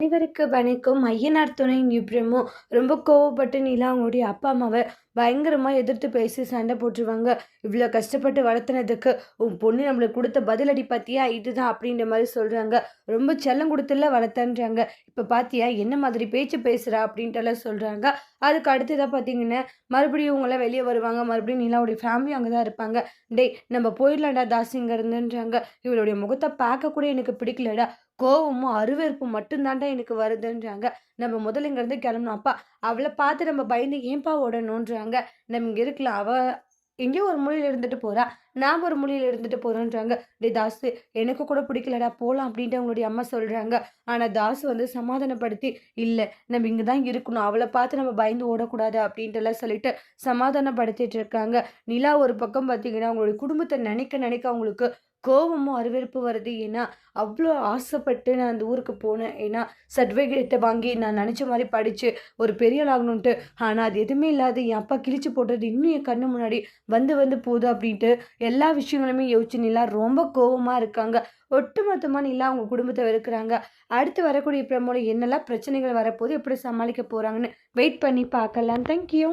அனைவருக்கு வணக்கம். ஐயனார் துணை நிப்ரமோ ரொம்ப கோவப்பட்டு நிலா அவங்களுடைய அப்பா அம்மாவை பயங்கரமாக எதிர்த்து பேசி சண்டை போட்டுருவாங்க. இவ்வளோ கஷ்டப்பட்டு வளர்த்துனதுக்கு உன் பொண்ணு நம்மளுக்கு கொடுத்த பதிலடி பார்த்தியா இதுதான் அப்படின்ற மாதிரி சொல்கிறாங்க ரொம்ப செல்லம் கொடுத்துல வளர்த்தன்றாங்க. இப்போ பார்த்தியா என்ன மாதிரி பேச்சு பேசுகிறா அப்படின்ட்டுலாம் சொல்கிறாங்க அதுக்கு அடுத்ததாக பார்த்தீங்கன்னா மறுபடியும் இவங்களாம் வெளியே வருவாங்க. மறுபடியும் நிலாவுடைய ஃபேமிலி அங்கே தான் இருப்பாங்க. டேய் நம்ம போயிடலாம்டா இங்கே இருந்துன்றாங்க இவளுடைய முகத்தை பார்க்க கூட எனக்கு பிடிக்கலடா. கோவமும் அருவருப்பும் மட்டும்தான்டா எனக்கு வருதுன்றாங்க. நம்ம முதல்ல இங்கேருந்து கிளம்பணும். அப்பா அவளை பார்த்து நம்ம பயந்து ஏன்பா ஓடணுன்றாங்க நம்ம இங்கே இருக்கலாம். அவள் எங்கேயோ ஒரு மொழியில் இருந்துட்டு போகிறா நான் ஒரு மொழியில் இருந்துட்டு போகிறேன்றாங்க டே தாசு எனக்கு கூட பிடிக்கலடா போகலாம் அப்படின்ட்டு அவங்களுடைய அம்மா சொல்கிறாங்க ஆனால் தாசு வந்து சமாதானப்படுத்தி இல்லை நம்ம இங்கே தான் இருக்கணும். அவளை பார்த்து நம்ம பயந்து ஓடக்கூடாது அப்படின்ட்டுலாம் சொல்லிட்டு சமாதானப்படுத்திட்டு இருக்காங்க. நிலா ஒரு பக்கம் பார்த்தீங்கன்னா அவங்களுடைய குடும்பத்தை நினைக்க நினைக்க அவங்களுக்கு கோபமும் அருவருப்பு வருது. ஏன்னா அவ்வளோ ஆசைப்பட்டு நான் அந்த ஊருக்கு போனேன். ஏன்னா சர்டிஃபிகேட்டை வாங்கி நான் நினச்ச மாதிரி படித்து ஒரு பெரிய ஆகணுன்ட்டு ஆனால் அது எதுவுமே இல்லாத என் அப்பா கிழிச்சு போட்டது இன்னும் என் கண்ணு முன்னாடி வந்து வந்து போகுது அப்படின்ட்டு எல்லா விஷயங்களுமே யோசிச்சு நிலா ரொம்ப கோபமாக இருக்காங்க. ஒட்டுமொத்தமாக நிலா அவங்க குடும்பத்தை வெறுக்கிறாங்க. அடுத்து வரக்கூடிய பிரமோல என்னெல்லாம் பிரச்சனைகள் வரப்போது எப்படி சமாளிக்க போகிறாங்கன்னு வெயிட் பண்ணி பார்க்கலாம். தேங்க்யூ